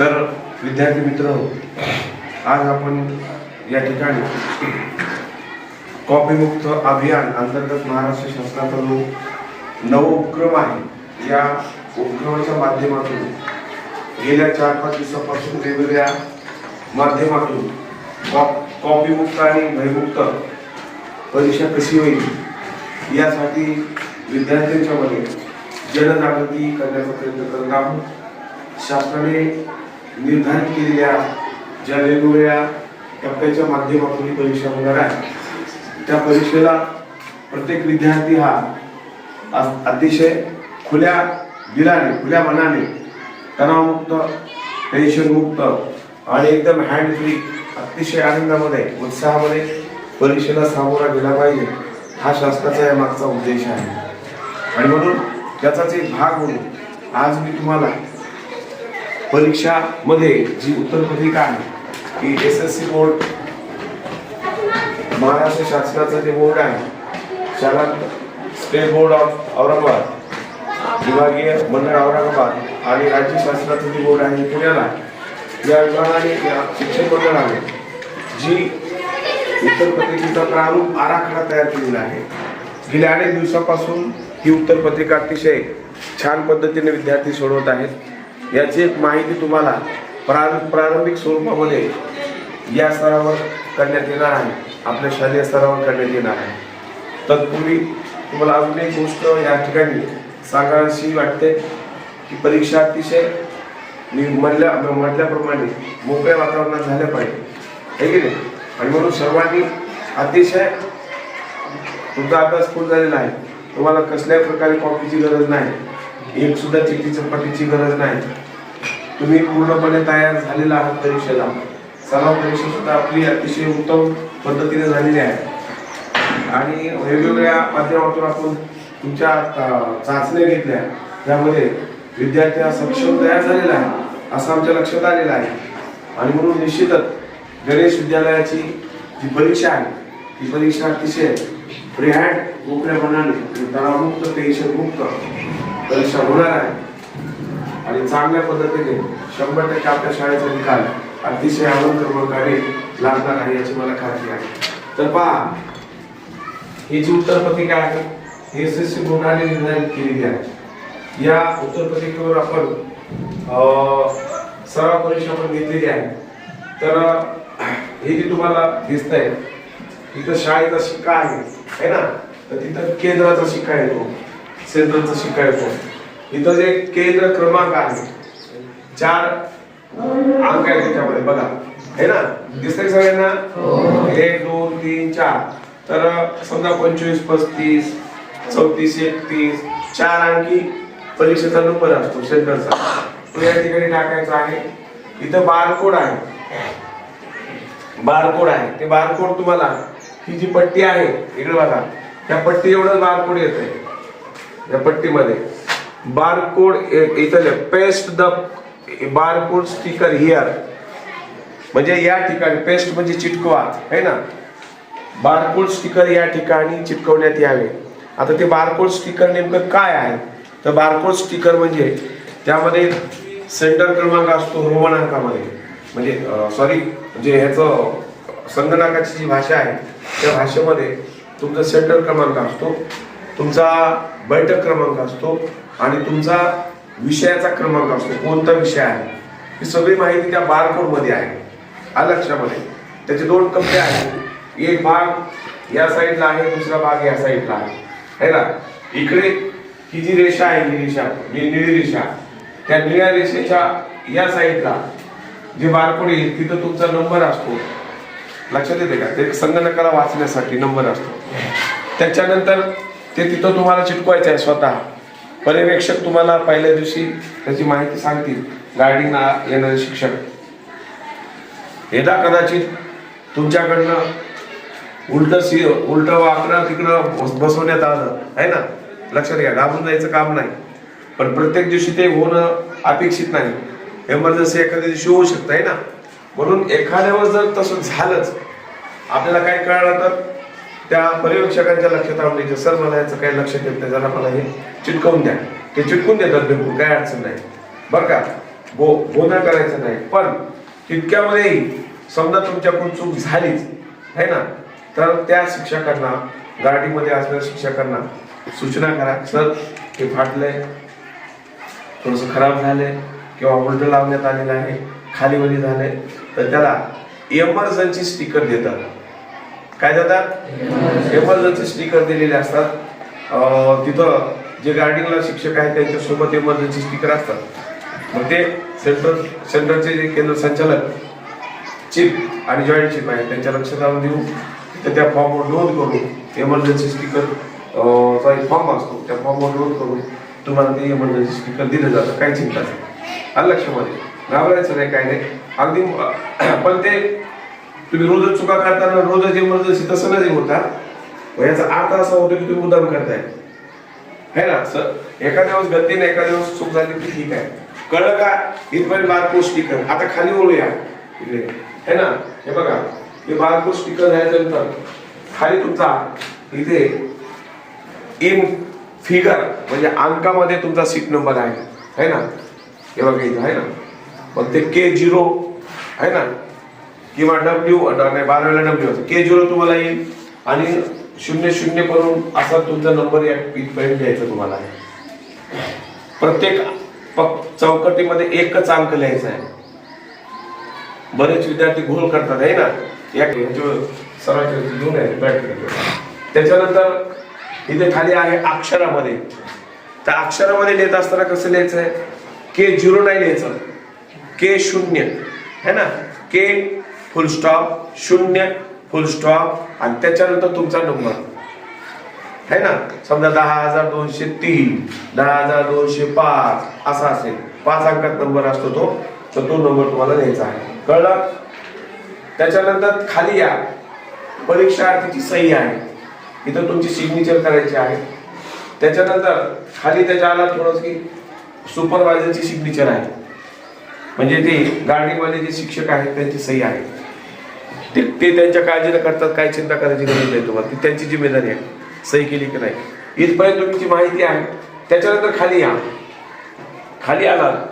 तर विद्यार्थी मित्र आज आपण या ठिकाणी कॉपीमुक्त अभियान अंतर्गत महाराष्ट्र शासनाचा जो नव उपक्रम आहे या उपक्रमाच्या माध्यमातून गेल्या चार पाच दिवसापासून वेगवेगळ्या माध्यमातून कॉप कॉपीमुक्त आणि भयमुक्त परीक्षा कशी होईल यासाठी विद्यार्थ्यांच्यामध्ये जनजागृती करण्याचा प्रयत्न करत आहोत. शासनाने निर्धारित केलेल्या ज्या वेगवेगळ्या टप्प्याच्या माध्यमातून ही परीक्षा होणार आहे त्या परीक्षेला प्रत्येक विद्यार्थी हा अतिशय खुल्या दिलाने खुल्या मनाने तणावमुक्त टेन्शनमुक्त आणि एकदम हँड फ्री अतिशय आनंदामध्ये उत्साहामध्ये परीक्षेला सामोरा गेला पाहिजे हा शासनाचा या मागचा उद्देश आहे. आणि म्हणून त्याचाच एक भाग म्हणून आज मी तुम्हाला परीक्षामध्ये जी उत्तरपत्रिका आहे की S S C board Maharashtra शासनाचं जे बोर्ड आहे शाळा स्टेट बोर्ड ऑफ औरंगाबाद विभागीय मंडळ औरंगाबाद आणि राज्य शासनाचं जे बोर्ड आहे पुण्याला या विभागाने या शिक्षण मंडळाने जी उत्तरपत्रिकेचा प्रारूप आराखडा तयार केलेला आहे गेल्या अनेक दिवसापासून ही उत्तरपत्रिका अतिशय छान पद्धतीने विद्यार्थी सोडवत आहेत. याची एक माहिती तुम्हाला प्रार- प्रारंभिक स्वरूपामध्ये या स्तरावर करण्यात येणार आहे. आपल्या शालेय स्तरावर करण्यात येणार आहे. तत्पूर्वी तुम्हाला अजून एक गोष्ट या ठिकाणी सांगावीशी वाटते की परीक्षा अतिशय मी म्हणल्या म्हटल्याप्रमाणे मोकळ्या वातावरणात झाल्या पाहिजे. हे की नाही? आणि म्हणून सर्वांनी अतिशय तुमचा अभ्यास खूप झालेला आहे. तुम्हाला कसल्याही प्रकारे कॉपीची गरज नाही. एक सुद्धा चिठ्ठी चपाटीची गरज नाही. तुम्ही पूर्णपणे तयार झालेला आहात परीक्षेला. सराव परीक्षा सुद्धा आपली अतिशय उत्तम पद्धतीने झालेली आहे. आणि वेगवेगळ्या माध्यमातून आपण तुमच्या चाचण्या घेतल्या त्यामध्ये विद्यार्थी हा सक्षम तयार झालेला आहे असं आमच्या लक्षात आलेलं आहे. आणि म्हणून निश्चितच गणेश विद्यालयाची जी परीक्षा आहे ती परीक्षा अतिशय फ्री हँड मोकळ्या मनाने तणावमुक्त टेन्शनमुक्त परीक्षा होणार आहे. आणि चांगल्या पद्धतीने शंभर टक्के आपल्या शाळेचा निकाल अतिशय आनंद लागणार आहे याची मला खात्री आहे. तर पहा ही जी उत्तरपत्रिका आहे हे एस एस सी बोर्डाने निर्धारित केलेली आहे. या उत्तरपत्रिकेवर आपण सराव परीक्षा पण घेतलेली आहे. तर हे जे तुम्हाला दिसत आहे तिथं शाळेचा शिक्का आहे ना? तर तिथं केंद्राचा शिक्का येतो. सेंट्रलचा शिकायचं. इथं जे केंद्र क्रमांक आहे चार अंक आहे त्याच्यामध्ये बघा. हे ना? दिसतंय सगळ्यांना? एक दोन तीन चार. तर समजा पंचवीस पस्तीस चौतीस एकतीस चार अंकी परीक्षेचा नंबर असतो सेंटरचा. तो या ठिकाणी टाकायचा आहे. इथं बारकोड आहे. बारकोड आहे. ते बारकोड तुम्हाला ही जी पट्टी आहे इकडे बघा. त्या पट्टी एवढं बारकोड येत आहे या पट्टीमध्ये. बारकोड इथं paste the barcode sticker here म्हणजे या ठिकाणी पेस्ट म्हणजे चिटकवा है ना? बारकोड स्टिकर या ठिकाणी चिटकवण्यात यावे. आता ते बारकोड स्टिकर नेमकं काय आहे? तर बारकोड स्टिकर म्हणजे त्यामध्ये सेंटर क्रमांक असतो रोमनांकामध्ये. म्हणजे सॉरी म्हणजे ह्याचं संगणकाची जी भाषा आहे त्या भाषेमध्ये तुमचा सेंटर क्रमांक असतो. तुमचा बैठक क्रमांक असतो आणि तुमचा विषयाचा क्रमांक असतो. कोणता विषय आहे? ही सगळी माहिती त्या बारकोडमध्ये आहे. अलक्षामध्ये लक्षामध्ये? त्याचे दोन कप्पे आहेत. एक भाग या साईडला आहे दुसरा भाग या साईडला आहे. है ना? इकडे ही जी रेषा आहे ही रेषा निळी रेषा त्या निळ्या रेषेच्या या साईडला जे बारकोड येईल तिथं तुमचा नंबर असतो. लक्षात येते का? ते संगणकाला वाचण्यासाठी नंबर असतो. त्याच्यानंतर ते तिथं तुम्हाला चिटकवायचं आहे स्वतः. पर्यवेक्षक तुम्हाला पहिल्या दिवशी त्याची माहिती सांगतील. गार्डिंगला येणारे शिक्षक. यदा कदाचित तुमच्याकडनं उलट सी उलट वाकडं तिकडं बसवण्यात आलं. आहे ना? लक्षात घ्या घाबरून जायचं काम नाही. पण प्रत्येक दिवशी ते होणं अपेक्षित नाही. एमर्जन्सी एखाद्या दिवशी होऊ शकतं आहे ना? म्हणून एखाद्यावर जर तसं झालंच आपल्याला काय कळलं तर त्या पर्यवेक्षकांच्या लक्षात आणून द्यायचं. सर मला याचं काही लक्षात येत नाही. जरा मला हे चिटकवून द्या. ते चिटकून देतात बिलकुल. काय अडचण नाही. बरं का? गो गोंधळ करायचा नाही. पण तितक्यामध्येही समजा तुमच्याकडून चूक झालीच है ना? तर त्या शिक्षकांना गाडीमध्ये असलेल्या शिक्षकांना सूचना करा. सर हे फाटलंय. थोडंसं खराब झालंय किंवा उलट लावण्यात आलेलं आहे. खाली वली झालंय. तर त्याला एमर्जन्सी स्टिकर देतात. काय देतात? एमर्जन्सी स्टिकर दिलेले असतात. तिथं जे गार्डिंगला शिक्षक आहेत त्यांच्यासोबत एमर्जन्सी स्टिकर असतात. मग ते सेंट्रल सेंटरचे जे केंद्र संचालक चीफ आणि जॉईंट चीफ आहे त्यांच्या लक्षात आणून देऊ. तर त्या फॉर्मवर नोंद करून एमर्जन्सी स्टिकर चा एक फॉर्म असतो. त्या फॉर्मवर नोंद करून तुम्हाला ते एमर्जन्सी स्टिकर दिलं जातं. काही चिंता नाही. आलं लक्षामध्ये घाबरायचं नाही काय नाही. अगदी पण ते तुम्ही रोजच चुका करताना रोजच इमर्जन्सी तसं नाही होता. याचा अर्थ असा होतो की तुम्ही मुद्दाम करताय. है ना? सर एखाद्या वेळेस गलतीने एखाद्या वेळेस चूक झाली की ठीक आहे. कळलं का? इथपर्यंत बारकोड स्टिकर आता खाली वळूया. इकडे. है ना? हे बघा. हे बारकोड स्टिकर झाल्यानंतर खाली तुमचा इथे इन फिगर म्हणजे अंकामध्ये तुमचा सीट नंबर आहे. है ना? हे बघा इथं. आहे ना? मग ते के झिरो है ना? किंवा डब्ल्यू नाही बारावीला डब्ल्यू के झिरो तुम्हाला येईल. आणि शून्य शून्य करून असा तुमचा नंबर या इथपर्यंत द्यायचा तुम्हाला. प्रत्येक चौकटीमध्ये एकच अंक लिहायचा आहे. बरेच विद्यार्थी घोळ करतात आहे ना? या ह्याच्यावर सर्वांच्या लिहून आहे त्याच्यानंतर इथे खाली आहे अक्षरामध्ये. त्या अक्षरामध्ये लिहित असताना कसं लिहायचं आहे के झिरो नाही लिहायचं. के शून्य. है ना? के फुल स्टॉप शून्य फुल स्टॉप आणि त्याच्यानंतर तुमचा नंबर है ना? समजा दहा हजार दोनशे तीन दहा हजार दोनशे पाच असा असेल. पाच अंकात नंबर असतो तो तर तो नंबर तुम्हाला द्यायचा आहे. कळलं? त्याच्यानंतर खाली या. परीक्षार्थीची सही आहे. इथं तुमची सिग्नेचर करायची आहे. त्याच्यानंतर खाली त्याच्या आला थोडंसं की सुपरवायझरची सिग्नेचर आहे. म्हणजे ते गाडीवाले जे शिक्षक आहेत त्यांची सही आहे. ते ते त्यांच्या काळजीला करतात काय चिंता करायची गरज नाही तुम्हाला. ती त्यांची जिम्मेदारी आहे. सही केली की नाही. इथपर्यंत तुमची माहिती आहे त्याच्यानंतर खाली या. खाली आला.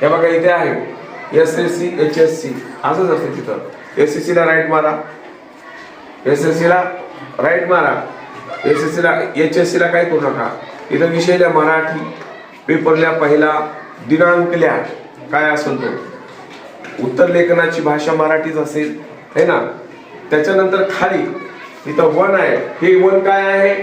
हे बघा इथे आहे. S S C H S C असंच असतं तिथं. एस एस सीला राईट मारा. एस एस सीला राईट मारा. एस एस सीला एच एस सीला काय करू नका. इथं विषयला मराठी पेपरल्या पहिला दिनांकल्या. काय असेल तो? उत्तर लेखनाची भाषा मराठीच असेल. है ना? त्याच्यानंतर खाली इथं वन आहे. हे वन काय आहे?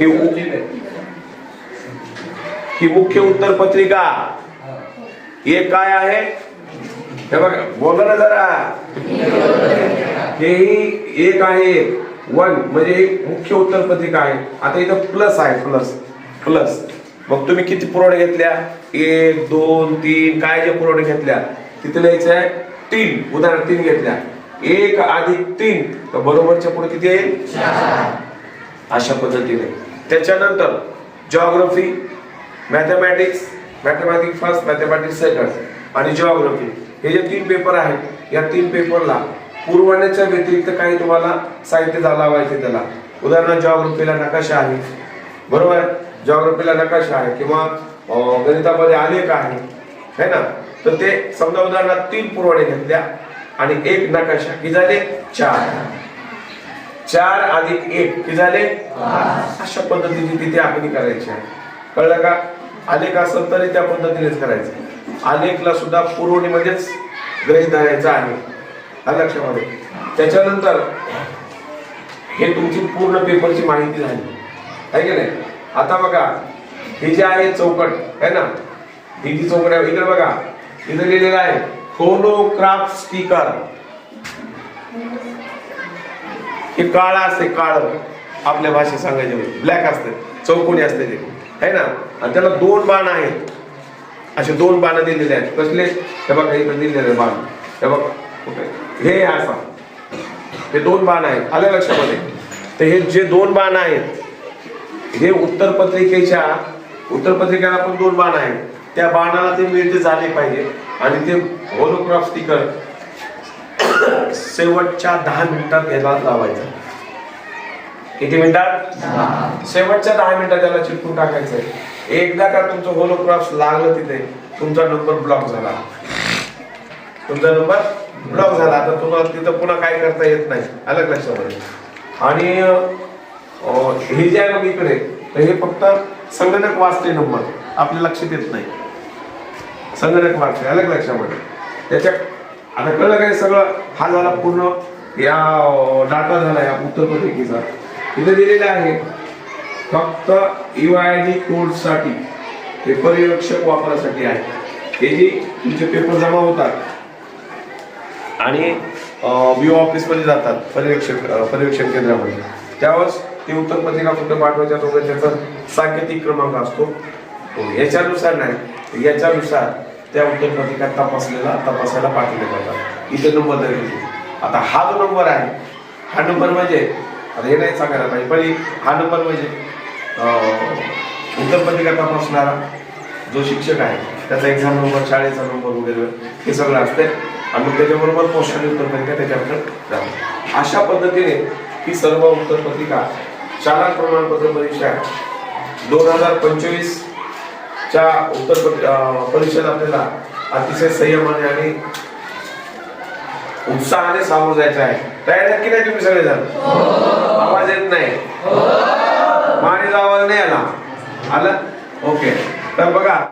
हे ही मुख्य उत्तर पत्रिका हे काय आहे? हे बघा बोला ना जरा. हेही एक आहे. वन म्हणजे एक मुख्य उत्तर पत्रिका आहे. आता इथं प्लस आहे प्लस. प्लस. मग तुम्ही किती पुरवठा घेतल्या? एक दोन तीन. काय जे पुरवण्या घेतल्या? तिथे लिहायचं आहे तीन. उदाहरण तीन घेतल्या. एक अधिक तीन. तर बरोबरच्या पुढे किती येईल अशा पद्धतीने. त्याच्यानंतर geography mathematics mathematics first mathematics second आणि जॉग्रफी हे जे तीन पेपर आहेत या तीन पेपरला पुरवण्याच्या व्यतिरिक्त काही तुम्हाला साहित्य लावायचे त्याला. उदाहरणार्थ जॉग्रफीला नकाशा आहे. बरोबर? आहे जॉग्रफीला नकाशा आहे किंवा गणितामध्ये आलेख आहे. है ना? तर ते समजा उदाहरणार्थ तीन पुरवणे घेतल्या आणि एक नकाशा. की झाले चार. चार अधिक एक. कि झाले अशा पद्धतीची तिथे आखणी करायची आहे. कळलं का? आलेख असेल तरी त्या पद्धतीनेच करायचं. आलेखला सुद्धा पुरवणीमध्येच ग्रहित धरायचा आहे. आलं लक्षामध्ये त्याच्यानंतर हे तुमची पूर्ण पेपरची माहिती झाली. आहे की नाही? आता बघा ही जे आहे चौकट आहे ना? ही जी चौकट आहे इकडे बघा. इथं लिहिलेलं आहे फोनोग्राफ स्पीकर. हे काळा असते काळ. आपल्या भाषेत सांगायचे ब्लॅक असते चौकोनी असते ते. है ना? आणि त्याला दोन बाण आहेत. असे दोन बाण दिलेले आहेत. कसले? हे बघा इकडे दिलेले आहे बाण. हे बघा हे असा. हे दोन बाण आहेत. आलं लक्षामध्ये? तर हे जे दोन बाण आहेत हे उत्तर पत्रिकेच्या उत्तर पत्रिकेला पण दोन बाण आहेत. त्या बाणाला ते मिळते झाले पाहिजे. आणि ते होलोग्राफ स्टिकर शेवटच्या दहा मिनिटात याला लावायचं. किती मिनिटात? शेवटच्या दहा मिनिटात त्याला चिटकून टाकायचंय एकदा का तुमचं होलोग्राफ लागलं तिथे तुमचा नंबर ब्लॉक झाला. तुमचा नंबर ब्लॉक झाला. तर तुम्हाला तिथं पुन्हा काय करता येत नाही. अलग लक्षामध्ये? आणि हे जे आहे ना इकडे तर हे फक्त संगणक वाचते नंबर आपल्या लक्षात येत नाही. संगणक वाचते अलग लक्षामध्ये त्याच्या आता कळलं काय सगळं? हा झाला पूर्ण या डाटा झाला या उत्तर पत्रिकेचा इथे आहे फक्त युआयडी कोडसाठी पेपर पर्यवेक्षक वापरासाठी आहे. हे जी तुमचे पेपर जमा होतात आणि बी ऑफिसमध्ये जातात पर्यवेक्षक पर्यवेक्षण केंद्रामध्ये. त्यावेळेस ते उत्तरपत्रिका कुठं पाठवायच्या तो त्याचा सांकेतिक क्रमांक असतो. याच्यानुसार नाही याच्यानुसार त्या उत्तरपत्रिका तपासलेला तपासायला पाठवले जातात. इथे नंबर दिलेले आता हा जो नंबर आहे हा नंबर म्हणजे आता हे नाही सांगायला पाहिजे पण हा नंबर म्हणजे उत्तर उत्तरपत्रिका तपासणारा जो शिक्षक आहे त्याचा एक्झाम नंबर शाळेचा नंबर वगैरे हे सगळं असते आणि त्याच्याबरोबर पोस्टाने उत्तरपत्रिका त्याच्याकडे जाते. अशा पद्धतीने ही सर्व उत्तरपत्रिका शाळा प्रमाणपत्र परीक्षा दोन हजार पंचवीस च्या उत्तर परिषद परीक्षेत आपल्याला अतिशय संयमाने आणि उत्साहाने सामोरं जायचं आहे. तयार आहेत की नाही तुम्ही सगळेजण? आवाज येत नाही. मानेचा आवाज नाही आला. आला? ओके. तर बघा